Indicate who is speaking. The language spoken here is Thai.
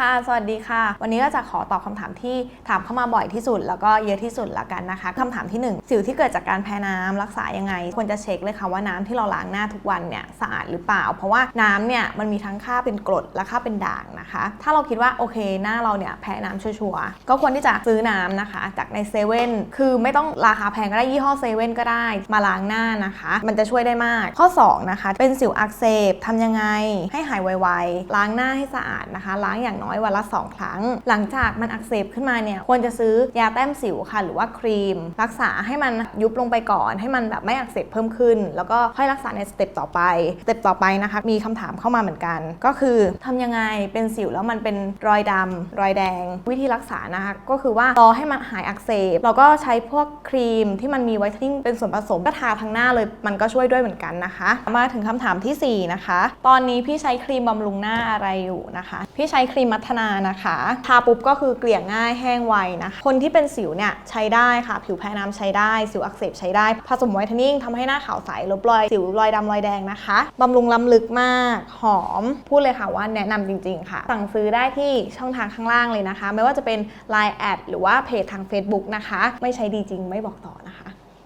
Speaker 1: ค่ะ สวัสดีค่ะ วันนี้ก็จะขอตอบคำถามที่ถามเข้ามาบ่อยที่สุด แล้วก็เยอะที่สุดละกันนะคะคำถามที่ 1 สิวที่เกิดจากการแพ้น้ำรักษายังไง ควรจะเช็คเลยค่ะว่าน้ำที่เราล้างหน้าทุกวันเนี่ยสะอาดหรือเปล่า เพราะว่าน้ำเนี่ยมันมีทั้งค่าเป็นกรดและค่าเป็นด่างนะคะ ถ้าเราคิดว่าโอเคหน้าเราเนี่ยแพ้น้ำชัวร์ก็ควรที่จะซื้อน้ำนะคะ จากในเซเว่นคือไม่ต้องราคาแพงก็ได้ยี่ห้อเซเว่นก็ได้มาล้างหน้านะคะ มันจะช่วยได้มาก ข้อ 2 นะคะ เป็นสิวอักเสบทำยังไง ให้หายไวๆล้างหน้าให้สะอาดนะคะ ล้างอย่างน้อยวันละ 2 ครั้ง หลังจากมันอักเสบขึ้นมาเนี่ยควรจะซื้อยาแต้มสิวค่ะ หรือว่าครีม รักษาให้มันยุบลงไปก่อน ให้มันแบบไม่อักเสบเพิ่มขึ้น แล้วก็ค่อยรักษาในสเต็ปต่อไปสเต็ปต่อไปนะคะมีคำถามเข้ามาเหมือนกัน ก็คือทำยังไงเป็นสิวแล้วมันเป็นรอยดำรอยแดง วิธีรักษานะคะก็คือว่ารอให้มันหายอักเสบเราก็ใช้พวกครีมที่มันมีไวท์เทนนิ่งเป็นส่วนผสมก็ทาทั้งหน้าเลยมันก็ช่วยด้วยเหมือนกันนะคะ มาถึงคำถามทีสี่ 4 นะคะ ตอนนี้พี่ใช้ครีมบำรุงหน้าอะไรอยู่นะคะ พี่ใช้ครีมมัทนานะคะทาปุ๊บก็คือเกลี่ยง่ายแห้งไวนะคะคนที่เป็นสิวเนี่ยใช้ได้ค่ะ ผิวแพ้น้ำใช้ได้ สิวอักเสบใช้ได้ ผสมไวท์เทนนิ่งทำให้หน้าขาวใสลบรอยสิวรอยดำรอยแดงนะคะบำรุงล้ำลึกมาก หอม พูดเลยค่ะว่าแนะนำจริง ๆ ค่ะ สั่งซื้อได้ที่ช่องทางข้างล่างเลยนะคะ ไม่ว่าจะเป็น Line แอดหรือว่าเพจทาง Facebook นะคะ ไม่ใช้ดีจริงไม่บอกต่อ